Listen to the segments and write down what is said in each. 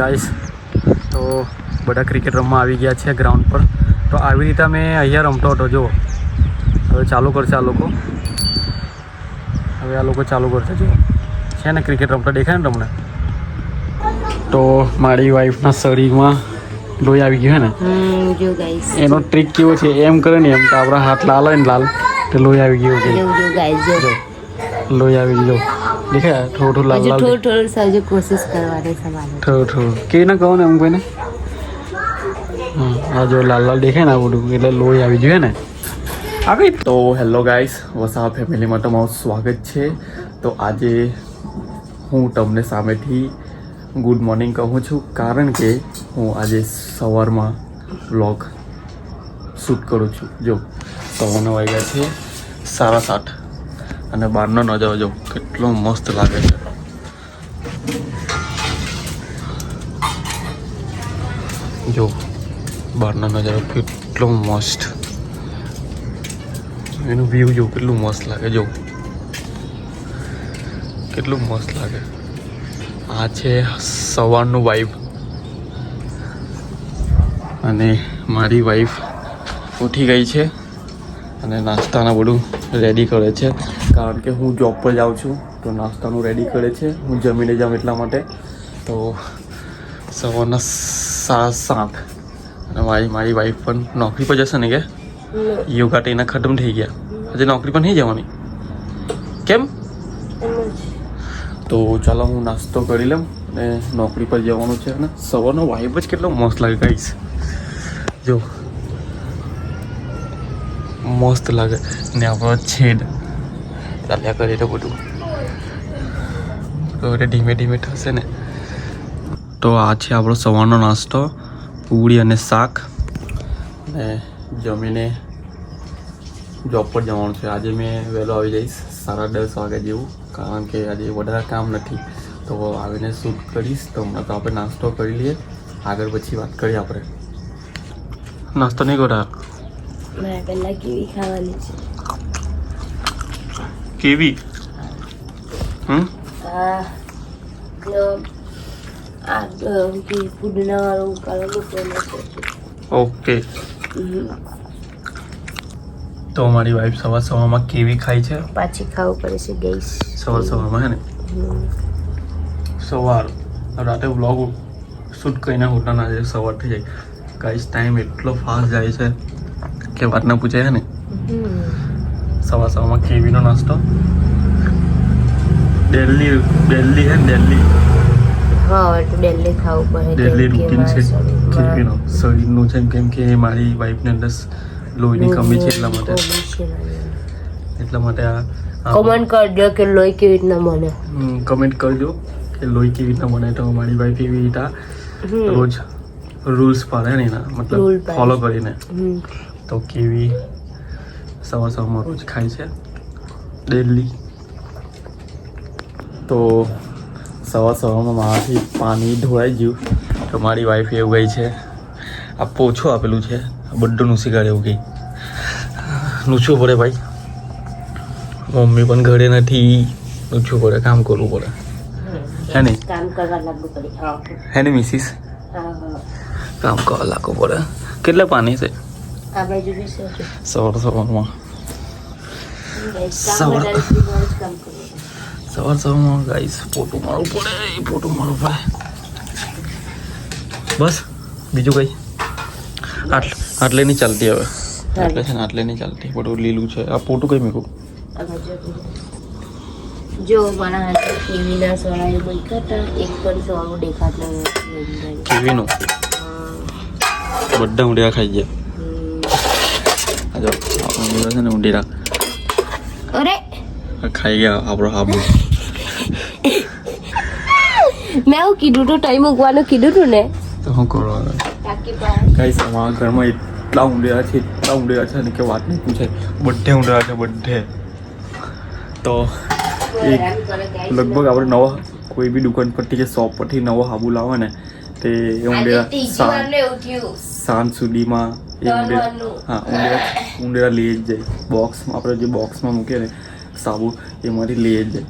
Guys તો બધા cricket રમવા આવી ગયા છે ગ્રાઉન્ડ પર. તો આવી રીતે મેં અહીંયા રમતો હતો જો હવે ચાલુ કરશે આ લોકો. હવે આ લોકો ચાલુ કરશે જો છે ને ક્રિકેટ રમતા દેખાય ને તમને? તો મારી વાઈફના શરીરમાં લોહી આવી ગયું હોય ને? એનો ટ્રીક કેવો છે એમ કરે ને એમ તો આપણા હાથ લાલ હોય ને લાલ તો લોહી આવી ગયું છે લોહી આવી ગયું દેખાય થોડું થોડું લાલ લાલ થોડું થોડું સાજુ કોશિશ કરવાની તમારે થોડું થોડું કેવી ના કહો ને એમ કોઈને હા આ જો લાલ લાલ દેખાય ને આ બધું એટલે લોહી આવી જોઈએ ને. આવી તો હેલો ગાઈસ વસા ફેમિલીમાં તમારું સ્વાગત છે. તો આજે હું તમને સામેથી ગુડ મોર્નિંગ કહું છું કારણ કે હું આજે સવારમાં વ્લોગ શૂટ કરું છું. જો સવારના વાગ્યા છે સાડા સાત. અને બહારનો નજારો જો કેટલો મસ્ત લાગે છે. જો, બહારનો નજારો કેટલો મસ્ત. એનું વ્યૂ જો કેટલું મસ્ત લાગે, જો. કેટલું મસ્ત લાગે. આ છે સવારનું વાઈબ અને મારી વાઈફ ઉઠી ગઈ છે. અને નાસ્તાના બધું રેડી કરે છે. કારણ કે હું જોબ પર જાઉં છું તો નાસ્તાનું રેડી કરે છે. હું જમીને જાઉં એટલા માટે. તો સવારના સાત સાત. અને મારી મારી વાઈફ પણ નોકરી પર જશે ને કે? યોગા તો ખતમ થઈ ગયા. હજી નોકરી પર નહીં જવાની? કેમ? તો ચાલો હું નાસ્તો કરી લઉં અને નોકરી પર જવાનું છે. અને સવારનો વાઇબ જ કેટલો મસ્ત લાગે ગાઈસ જો મસ્ત લાગે. ને આપણો છેદ. ચાલ્યા કરીએ તો બધું. તો એટલે ધીમે ધીમે થશે ને. તો આ છે આપણો સવારનો નાસ્તો. પૂરી અને શાક. ને જમીને જોબ પર જવાનું છે. આજે મેં વહેલો આવી જઈશ સાડા દસ વાગે જેવું. કારણ કે આજે વધારે કામ નથી. તો આવીને શૂટ કરીશ. તો હમણાં તો આપણે નાસ્તો કરી લઈએ. આગળ પછી વાત કરીએ આપણે. નાસ્તો નહીં કરા મારે પહેલાં કેવી ખાવાની છે કેવી હમ આ ઓકે તો મારી વાઈફ સવાર સવારમાં કેવી ખાય છે પાછી ખાવું પડે છે ગેસ સવાર સવારમાં હે ને સવાર રાતે વ્લોગ શૂટ કરીને હોટલ ના જાય સવાર થઈ જાય ગાઈસ ટાઈમ એટલો ફાસ્ટ જાય છે કે વાત ના પૂછે હે ને? સવાર સવારમાં કેવીનો નાસ્તો? દિલ્હી દિલ્હી હે ને દિલ્હી હા હવે તો ડેલી ખાવું પડે દિલ્હી રૂટીન છે. કેવીનો શરીરનું છે કેમ કે મારી વાઈફને અંદર લોહીની કમી છે એટલા માટે. એટલા માટે આ કોમેન્ટ કરજો કે લોહી કેવી રીતના બને. કમેન્ટ કરજો કે લોહી કેવી રીતના બને. તો મારી વાઈફ એવી રીતના રોજ રૂલ્સ પાડે ને એના મતલબ ફોલો કરીને. તો કેવી સવાર સવારમાં રોજ ખાય છે? ડેલી તો સવાર સવારમાં મારાથી પાણી ઢોળાઈ ગયું. તો મારી વાઈફ એવું ગઈ છે આ પોછું આપેલું છે બધું નુસી કાઢે એવું ગઈ નૂછવું પડે ભાઈ. મમ્મી પણ ઘરે નથી. નૂછવું પડે કામ કરવું પડે. હે ને? કામ કરવા લાગવું પડે. હે. ને મિસિસ કામ કરવા લાગવું પડે. કેટલા પાણી છે. સવાર સવારમાં. સવાર. સવાર સવારમાં ગાઈસ ફોટો મારવું પડે ફોટો મારવું પડે. બસ બીજું કઈ? આટલે આટલે નહીં ચાલતી હવે. આટલે છે ને આટલે નહીં ચાલતી. બધું લીલું છે. આ ફોટો કઈ મૂકું. જો મારા હાથે ટીવીના સોળાએ બોલતા એક પણ સોળું દેખાતું. કેવીનું બધા ઊંડિયા ખાઈ ગયા. જો આ ઊંડિયા છે ને ઊંડિયા અરે આ ખાઈ ગયા આપણો હાબુ મેં એવું કીધું તો ટાઈમ મૂકવાનું કીધું તું ને તો શું કરો ટાંકી પર ગાઈસ અમારા ઘરમાં એટલા ઊંડિયા છે એટલા ઊંડિયા છે ને કે વાત નહીં પૂછાય બધે ઊંડિયા છે બધે તો એક. લગભગ આપણે નવા કોઈ બી દુકાન પરથી કે શોપ પરથી નવો હાબુ લાવે ને તે થયું. સાંજ સુધીમાં એ ઉંડેરા હા ઊંડિયા ઉંડેરા લઈ જ જાય. બોક્સમાં આપણે જે બોક્સમાં મૂકીએ ને સાબુ એમાંથી લઈ જ જાય.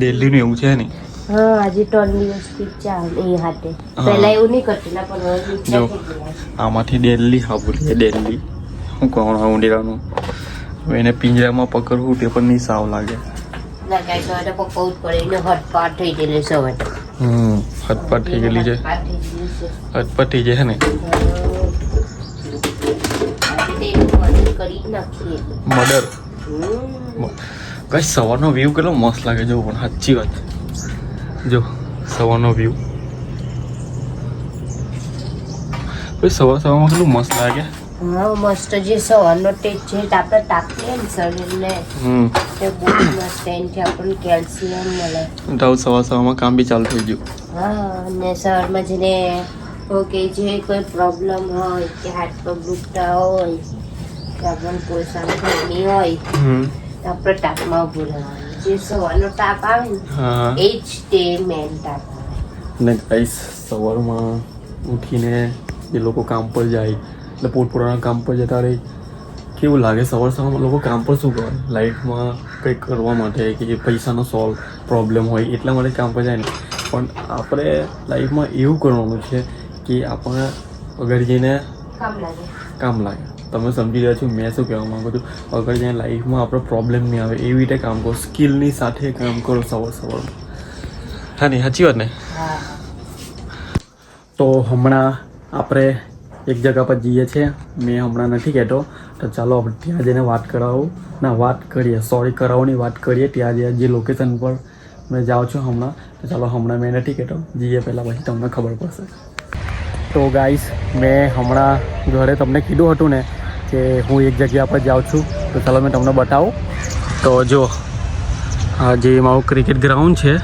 દિલ્હીનું એવું છે ને હા આજે ત્રણ દિવસથી ચા એ હાટે. પહેલા એવું નહીં કરતી પણ જો. આમાંથી. આમાંથી ડેલી હાબુલી ડેલી હું કોણ ઉંડેરાનું એને પિંજરામાં પકડવું તે પણ નહીં સાવ લાગે. હટપટ થઈ ગયેલી છે હટપાટ થઈ ગયેલી છે. હટપટ થઈ જાય ને? કરી નાખીએ. મર્ડર કઈ સવારનો વ્યૂ કેટલો મસ્ત લાગે જો પણ સાચી વાત. જો સવારનો વ્યૂ કઈ સવાર સવારમાં કેટલું મસ્ત લાગે? હા મસ્ત જે સવારનો ટેજ છે આપણે તાકીએ ને શરીરને. હમ. તે બહુ મસ્ત એનાથી આપણને કેલ્શિયમ મળે. તો સવાર સવારમાં કામ બી ચાલુ થઈ ગયું. હા અને સવારમાં જેને ઓકે જે કોઈ પ્રોબ્લેમ હોય કે હાથ પગ દુખતા હોય કે આપણને કોઈ ગરમી હોય. તો આપણે તાપમાં ઉભું રહેવાનું. જે સવારનો તાપ આવે ને હા. એ જ તે મેન તાપ આવે. ને ગાઈસ સવારમાં ઉઠીને એ લોકો કામ પર જાય એટલે પોતપોતાના કામ પર જતા રહે. કેવું લાગે સવાર સવારમાં લોકો કામ પર શું કરે? લાઈફમાં કંઈક કરવા માટે કે પૈસાનો સોલ્વ પ્રોબ્લેમ હોય એટલા માટે કામ પર જાય ને. પણ આપણે લાઈફમાં એવું કરવાનું છે કે આપણે વગર જઈને કામ લાગે. કામ લાગે. તમે સમજી રહ્યા છો મેં શું કહેવા માંગુ છું? અગર જ્યાં લાઈફમાં આપણો પ્રોબ્લેમ નહીં આવે એવી રીતે કામ કરો. સ્કિલની સાથે કામ કરો સવાર સવારમાં હા નહીં સાચી વાત ને? તો હમણાં આપણે એક જગા પર જઈએ છીએ. મેં હમણાં નથી કહેતો તો ચાલો આપણે ત્યાં જઈને વાત કરાવું. ના વાત કરીએ. સોરી કરાવવાની વાત કરીએ. ત્યાં જે જે લોકેશન પર મેં જાઉં છું હમણાં. તો ચાલો હમણાં મેં નથી કહેતો. જઈએ પહેલાં પછી તમને ખબર પડશે. તો ગાઈસ, મેં હમણાં ઘરે તમને કીધું હતું ને કે હું એક જગ્યા પર જાઉં છું. તો ચાલો મેં તમને બતાવું. તો જો, આ જે મારું ક્રિકેટ ગ્રાઉન્ડ છે,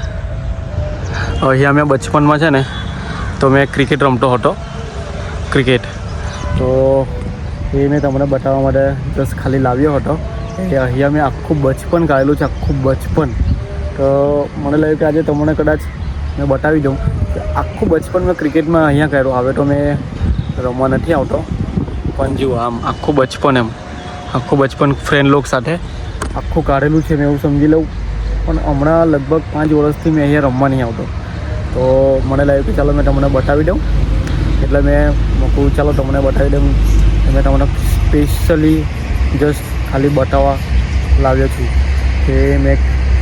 અહીંયા મેં બચપનમાં છે ને, તો મેં ક્રિકેટ રમતો હતો. ક્રિકેટ. તો એ મેં તમને બતાવવા માટે જસ્ટ ખાલી લાવ્યો હતો. એ અહીંયા મેં આખું બચપન કાઢેલું છે, આખું બચપન. તો મને લાગ્યું કે આજે તમને કદાચ મેં બતાવી દઉં કે આખું બચપન મેં ક્રિકેટમાં અહીંયા કાઢ્યું હવે તો મેં રમવા નથી આવતો. પણ જુઓ આમ આખું બચપન એમ. આખું બચપન ફ્રેન્ડ લોક સાથે આખું કાઢેલું છે મેં એવું સમજી લઉં. પણ હમણાં લગભગ પાંચ વર્ષથી મેં અહીંયા રમવા નહીં આવતો. તો મને લાગ્યું કે ચાલો મેં તમને બતાવી દઉં. એટલે મેં મૂકું, ચાલો તમને બતાવી દઉં. મેં તમને સ્પેશિયલી જસ્ટ ખાલી બતાવવા લાવ્યો છું કે મેં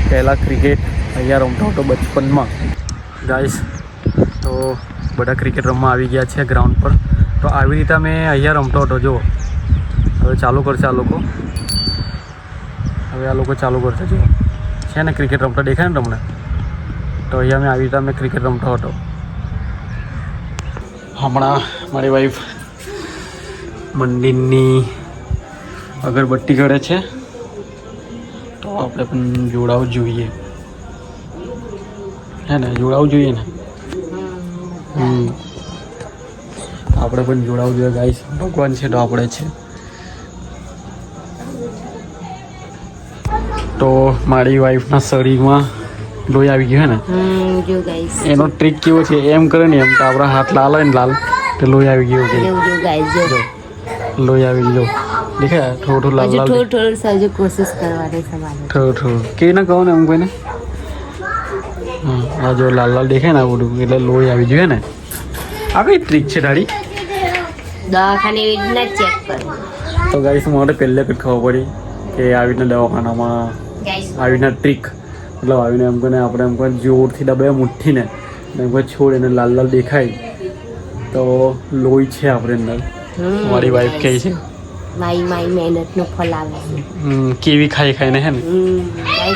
પહેલાં ક્રિકેટ અહીંયા રમતો હતો બચપનમાં. ગાઈસ તો બધા ક્રિકેટ રમવા આવી ગયા છે ગ્રાઉન્ડ પર. તો આવી રીતે મેં અહીંયા રમતો હતો જો હવે ચાલુ કરશે આ લોકો. હવે આ લોકો ચાલુ કરશે જો છે ને ક્રિકેટ રમતા? દેખાય ને તમને? તો અહીંયા મેં આવી રીતે મેં ક્રિકેટ રમતો હતો. હમણાં મારી વાઈફ મંદિરની અગરબત્તી કરે છે. તો આપણે પણ જોડાવું જોઈએ. હે ને જોડાવું જોઈએ ને. હમ. આપણે પણ જોડાવું જોઈએ ગાઈસ ભગવાન છે તો આપણે છે. તો મારી વાઈફના શરીરમાં લોહી આવી ગયું હે ને. હમ જો ગાઈસ એનો ટ્રીક કેવો છે એમ કરે ને એમ તો આપણા હાથ લાલ હોય ને લાલ તો લોહી આવી ગયો જો લોહી આવી ગયો દેખાય થોડું થોડું લાલ લાલ થોડું થોડું સાજુ કોશિશ કરવાની થોડું થોડું કેવી ના કહો ને એમ કોઈને આ જો લાલ લાલ દેખાય ને આ બધું એટલે લોહી આવી જોઈએ ને. આ કઈ ટ્રીક છે તારી દવાખાને એવી રીતના ચેક કરો. તો ગાઈસ મારે પહેલે જ ખબર પડી કે આવી રીતના દવાખાનામાં આવી રીતના ટ્રીક મતલબ આવીને એમ કોને આપણે એમ કોઈ જોરથી દબાય મુઠ્ઠીને એમ કોઈ છોડ એને લાલ લાલ દેખાય તો લોહી છે આપણે અંદર. મારી વાઈફ કહે છે. મારી મારી મહેનતનો ફળ આવે કેવી ખાઈ ખાઈને હે ને.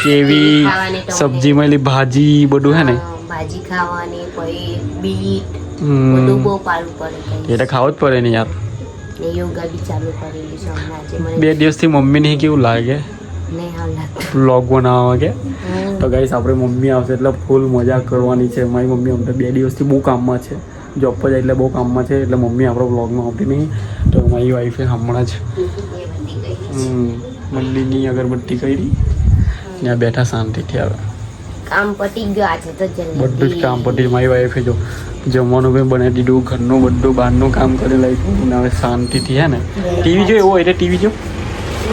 કેવી સબ્જી મળી ભાજી બધું હે ને? ભાજી ખાવાની પછી બીટ હમ, બધું બહુ પાડવું પડે એ ખાવું જ પડે ને યાર. યોગા બી ચાલુ કરેલી છે હમણાં બે દિવસથી મમ્મીને કેવું લાગે? બ્લોગ બનાવવા કે. તો ગાઈસ આપણે મમ્મી આવશે એટલે ફૂલ મજા કરવાની છે. મારી મમ્મી અમને બે દિવસથી બહુ કામમાં છે. જોબ પર જાય એટલે બહુ કામમાં છે એટલે મમ્મી આપણો બ્લોગમાં આવતી નહીં. તો મારી વાઈફે હમણાં જ મંદિરની અગરબત્તી કરી. આ બેઠા શાંતિથી આવે. કામ પતી ગયો આજે તો જલ્દી. બધું જ કામ પતી મારી વાઈફે જો જમવાનું બી બનાવી દીધું ઘરનું બધું બહારનું કામ કરી લાગ્યું. ને હવે શાંતિથી હે ને. ટીવી જો એવો એટલે ટીવી જો?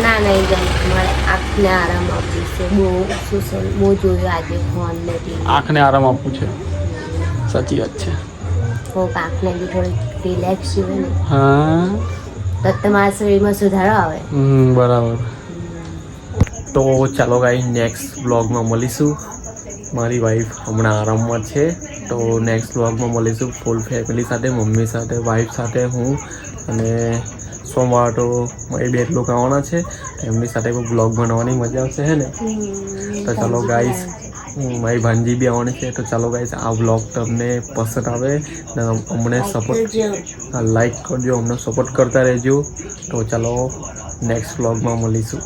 ના નહીં મારે આંખને આરામ આપવું છે. બહુ જોયું આજે ફોન ને આંખને આરામ આપવું છે. સાચી વાત છે. કોક આંખને બી થોડી રિલેક્સ જોઈએ ને. હા. તો તમારા શરીરમાં સુધારો આવે. બરાબર. તો ચાલો ગાઈ નેક્સ્ટ બ્લોગમાં મળીશું. મારી વાઈફ હમણાં આરામમાં છે. તો નેક્સ્ટ બ્લોગમાં મળીશું ફૂલ ફેમિલી સાથે મમ્મી સાથે વાઈફ સાથે હું અને સોમવાર તો મારી બેટ લોકો આવવાના છે. એમની સાથે પણ બ્લોગ બનાવવાની મજા આવશે હે ને? તો ચાલો ગાઈસ મારી ભાનજી બી આવવાની છે. તો ચાલો ગાઈસ આ બ્લોગ તમને પસંદ આવે અમને સપોર્ટ લાઈક કરજો. અમને સપોર્ટ કરતા રહેજો. તો ચાલો નેક્સ્ટ વ્લોગમાં મળીશું.